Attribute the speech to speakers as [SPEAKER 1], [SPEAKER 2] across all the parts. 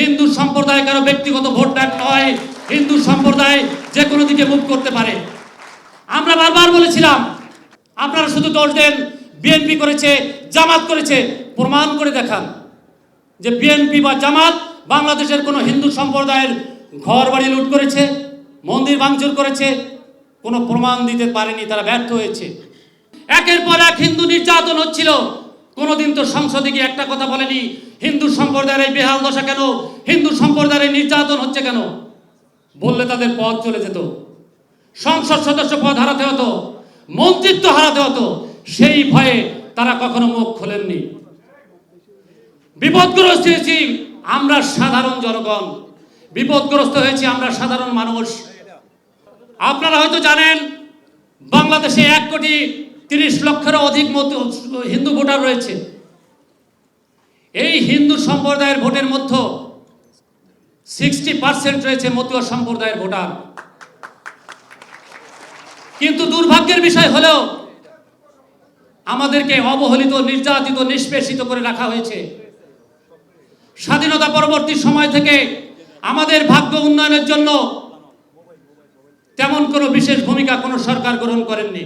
[SPEAKER 1] হিন্দু সম্প্রদায় কারও ব্যক্তিগত ভোট ব্যাংক নয়, হিন্দু সম্প্রদায় যে কোনো দিকে মুখ করতে পারে। আমরা বারবার বলেছিলাম, আপনারা শুধু দোষ দেন বিএনপি করেছে, জামাত করেছে, প্রমাণ করে দেখান যে বিএনপি বা জামাত বাংলাদেশের কোনো হিন্দু সম্প্রদায়ের ঘর বাড়ি লুট করেছে, মন্দির ভাঙচুর করেছে, কোনো প্রমাণ দিতে পারেনি, তারা ব্যর্থ হয়েছে। একের পর এক হিন্দু নির্যাতন হচ্ছিল। কোনোদিন তো সংসদে গিয়ে একটা কথা বলেনি, হিন্দু সম্প্রদায়ের এই বেহাল দশা কেন? হিন্দু সম্প্রদায়ের নির্যাতন হচ্ছে কেন? বললে তাদের পদ চলে যেত। সংসদ সদস্য পদ হারাতে হতো, মন্ত্রিত্ব হারাতে হতো, সেই ভয়ে তারা কখনো মুখ খোলেননি। বিপদগ্রস্ত হয়েছি আমরা সাধারণ জনগণ। বিপদগ্রস্ত হয়েছি আমরা সাধারণ মানুষ। আপনারা হয়তো জানেন, বাংলাদেশে এক কোটি তিরিশ লক্ষেরও অধিক হিন্দু ভোটার রয়েছে। এই হিন্দু সম্প্রদায়ের ভোটের মধ্যে সিক্সটি পার্সেন্ট রয়েছে মতুয়া সম্প্রদায়ের ভোটার। কিন্তু দুর্ভাগ্যের বিষয় হলেও আমাদেরকে অবহেলিত, নির্যাতিত, নিষ্পেষিত করে রাখা হয়েছে। স্বাধীনতা পরবর্তী সময় থেকে আমাদের ভাগ্য উন্নয়নের জন্য তেমন কোনো বিশেষ ভূমিকা কোনো সরকার গ্রহণ করেননি।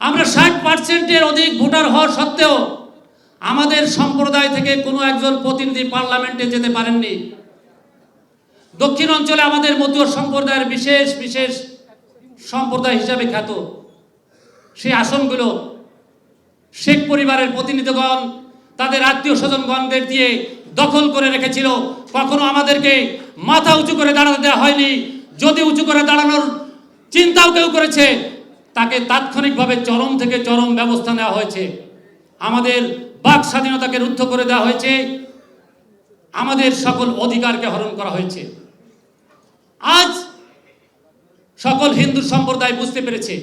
[SPEAKER 1] আমরা ষাট পার্সেন্টের অধিক ভোটার হওয়া সত্ত্বেও আমাদের সম্প্রদায় থেকে কোনো একজন প্রতিনিধি পার্লামেন্টে যেতে পারেননি। দক্ষিণ অঞ্চলে আমাদের মতুয় সম্প্রদায়ের বিশেষ বিশেষ সম্প্রদায় হিসাবে খ্যাত। সেই আসনগুলো শেখ পরিবারের প্রতিনিধিগণ, তাদের আত্মীয় স্বজনগণদের দিয়ে দখল করে রেখেছিল। কখনো আমাদেরকে মাথা উঁচু করে দাঁড়াতে দেওয়া হয়নি। যদি উঁচু করে দাঁড়ানোর চিন্তাও কেউ করেছে তাকে তাৎক্ষণিকভাবে চরম থেকে চরম ব্যবস্থা নেওয়া হয়েছে। আমাদের বাক স্বাধীনতাকে রুদ্ধ করে দেওয়া হয়েছে। আমাদের সকল অধিকারকে হরণ করা হয়েছে। আজ সকল হিন্দু সম্প্রদায় বুঝতে পেরেছে।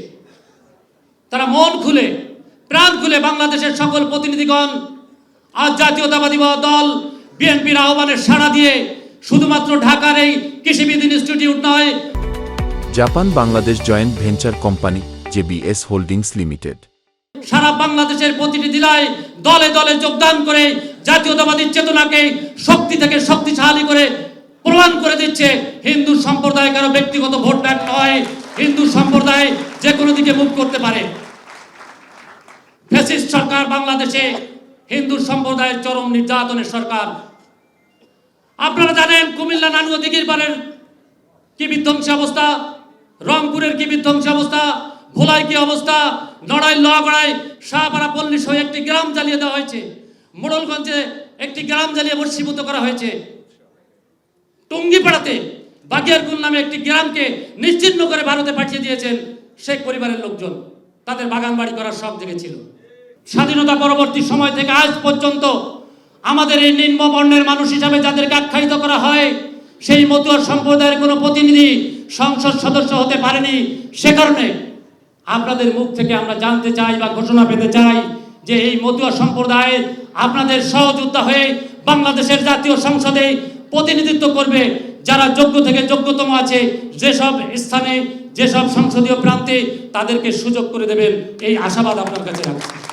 [SPEAKER 1] তারা মন খুলে, প্রাণ খুলে বাংলাদেশের সকল প্রতিনিধিগণ, আজ জাতীয়তাবাদী দল, বিএনপির আহ্বানের সাড়া দিয়ে শুধুমাত্র ঢাকার এই কৃষিবিদ ইনস্টিটিউট নয়,
[SPEAKER 2] Japan Bangladesh joint venture company JBS holdings limited.
[SPEAKER 1] সারা বাংলাদেশের প্রতিটি জেলায় দলে দলে যোগদান করে জাতীয়তাবাদী চেতনাকে শক্তি থেকে শক্তিশালী করে প্রমাণ করে দিচ্ছে হিন্দু সম্প্রদায় কারও ব্যক্তিগত ভোট ব্যাংক নয়, হিন্দু সম্প্রদায় যে কোনো দিকে মুখ করতে পারে। ফ্যাসিস্ট সরকার বাংলাদেশে হিন্দু সম্প্রদায়ের চরম নির্যাতনের সরকার। আপনারা জানেন কুমিল্লা নানুয়া দিঘির পাড়ের কি বিধ্বংসী অবস্থা, রংপুরের কি বিধ্বংসী অবস্থা ভোলাই কি অবস্থা? নড়াই লোহাগড়াই শাহপাড়া পল্লী সহ একটি গ্রাম জ্বালিয়ে দেওয়া হয়েছে। মোড়লগঞ্জে একটি গ্রাম জ্বালিয়ে বর্ষীভূত করা হয়েছে। টঙ্গিপাড়াতে বাগিয়ারকুল নামে একটি গ্রামকে নিশ্চিহ্ন করে ভারতে পাঠিয়ে দিয়েছেন শেখ পরিবারের লোকজন। তাদের বাগান বাড়ি করার সব ছিল স্বাধীনতা পরবর্তী সময় থেকে আজ পর্যন্ত আমাদের এই নিম্ন বর্ণের মানুষ হিসাবে যাদেরকে আখ্যায়িত করা হয়, সেই মতুয়া সম্প্রদায়ের কোনো প্রতিনিধি সংসদ সদস্য হতে পারেনি। সে কারণে আপনাদের মুখ থেকে আমরা জানতে চাই বা ঘোষণা পেতে চাই যে এই মতুয়া সম্প্রদায়ের আপনাদের সহযোদ্ধা হয়ে বাংলাদেশের জাতীয় সংসদে প্রতিনিধিত্ব করবে, যারা যোগ্য থেকে যোগ্যতম আছে, যেসব স্থানে, যেসব সংসদীয় প্রান্তে তাদেরকে সুযোগ করে দেবেন, এই আশাবাদ আপনার কাছে রাখছি।